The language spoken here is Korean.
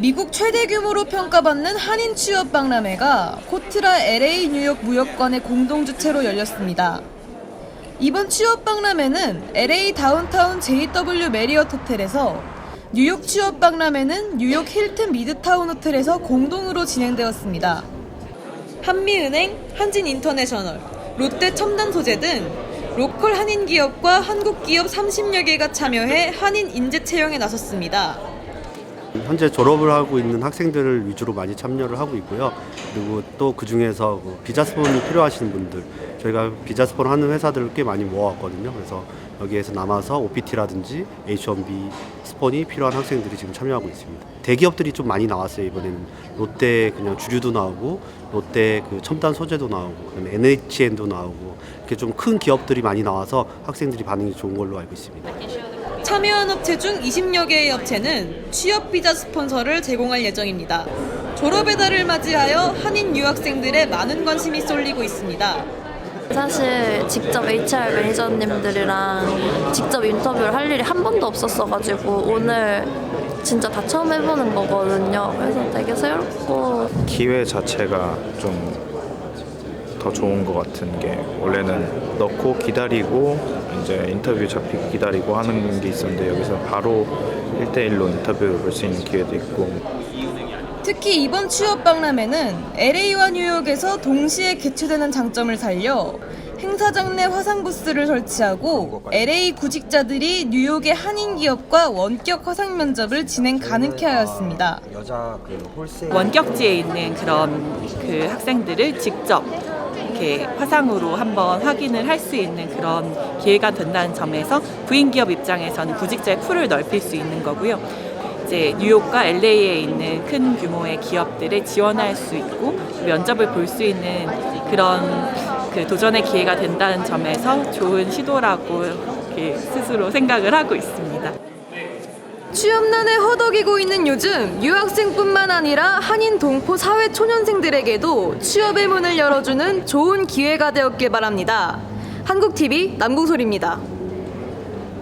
미국 최대 규모로 평가받는 한인 취업 박람회가 코트라 LA 뉴욕 무역관의 공동 주최로 열렸습니다. 이번 취업 박람회는 LA 다운타운 JW 메리엇 호텔에서 뉴욕 취업 박람회는 뉴욕 힐튼 미드타운 호텔에서 공동으로 진행되었습니다. 한미은행, 한진인터내셔널, 롯데 첨단 소재 등 로컬 한인 기업과 한국 기업 30여 개가 참여해 한인 인재 채용에 나섰습니다. 현재 졸업을 하고 있는 학생들을 위주로 많이 참여를 하고 있고요. 그리고 또 그 중에서 그 비자 스폰이 필요하신 분들, 저희가 비자 스폰 하는 회사들을 꽤 많이 모아왔거든요. 그래서 여기에서 남아서 OPT라든지 H1B 스폰이 필요한 학생들이 지금 참여하고 있습니다. 대기업들이 좀 많이 나왔어요 이번에는 롯데 그냥 주류도 나오고 롯데 그 첨단 소재도 나오고 그다음에 NHN도 나오고 이렇게 좀 큰 기업들이 많이 나와서 학생들이 반응이 좋은 걸로 알고 있습니다. 참여한 업체 중 20여 개의 업체는 취업 비자 스폰서를 제공할 예정입니다. 졸업의 달을 맞이하여 한인 유학생들의 많은 관심이 쏠리고 있습니다. 사실 직접 HR 매니저님들이랑 직접 인터뷰를 할 일이 한 번도 없었어가지고 오늘 진짜 다 처음 해보는 거거든요. 그래서 되게 새롭고 기회 자체가 좀 더 좋은 것 같은 게 원래는 넣고 기다리고 이제 인터뷰 잡히고 기다리고 하는 게 있었는데 여기서 바로 1대1로 인터뷰를 볼 수 있는 기회도 있고 특히 이번 취업 박람회는 LA와 뉴욕에서 동시에 개최되는 장점을 살려 행사장 내 화상 부스를 설치하고 LA 구직자들이 뉴욕의 한인 기업과 원격 화상 면접을 진행 가능케 하였습니다. 그 원격지에 있는 그런 그 학생들을 직접 이렇게 화상으로 한번 확인을 할 수 있는 그런 기회가 된다는 점에서 부인 기업 입장에서는 구직자의 풀을 넓힐 수 있는 거고요. 이제 뉴욕과 LA에 있는 큰 규모의 기업들을 지원할 수 있고 면접을 볼 수 있는 그런 그 도전의 기회가 된다는 점에서 좋은 시도라고 스스로 생각을 하고 있습니다. 취업난에 허덕이고 있는 요즘 유학생뿐만 아니라 한인 동포 사회 초년생들에게도 취업의 문을 열어주는 좋은 기회가 되었길 바랍니다. 한국TV 남궁솔입니다.